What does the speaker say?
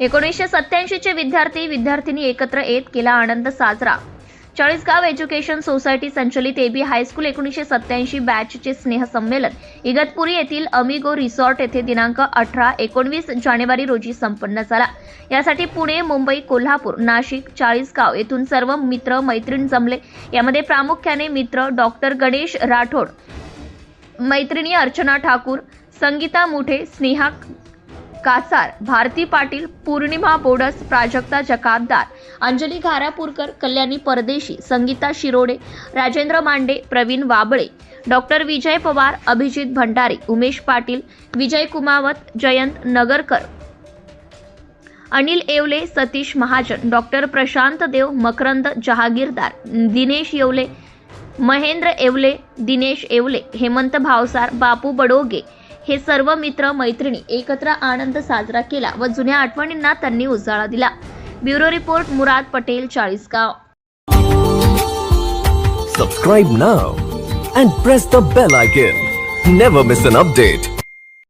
एकोणीसशे सत्याऐंशी चे विद्यार्थी विद्यार्थिनी एकत्र येत केला आनंद साजरा. चाळीसगाव एज्युकेशन सोसायटी संचलित एबी हायस्कूल एकोणीसशे सत्याऐंशी बॅचचे स्नेहसंमेलन. इगतपुरी येथील अमिगो रिसॉर्ट येथे दिनांक अठरा एकोणवीस जानेवारी रोजी संपन्न झाला. यासाठी पुणे मुंबई कोल्हापूर नाशिक चाळीसगाव येथून सर्व मित्र मैत्रीण जमले. यामध्ये प्रामुख्याने मित्र डॉक्टर गणेश राठोड मैत्रिणी अर्चना ठाकूर संगीता मुठे स्नेहा कासार भारती पाटील पौर्णिमा बोडस प्राजक्ता जकातदार अंजली घारापूरकर कल्याणी परदेशी संगीता शिरोडे राजेंद्र मांडे प्रवीण वाबळे डॉक्टर विजय पवार अभिजित भंडारी उमेश पाटील विजय कुमावत जयंत नगरकर. अनिल येवले सतीश महाजन डॉक्टर प्रशांत देव मकरंद जहागीरदार दिनेश येवले महेंद्र येवले दिनेश येवले हेमंत भावसार बापू बडोगे हे सर्व मित्र मैत्रिणी एकत्र आनंद साजरा केला व जुन्या आठवणींना त्यांनी उजाळा दिला. Bureau report Murad Patel Chalisgaon. Subscribe now and press the bell icon never miss an update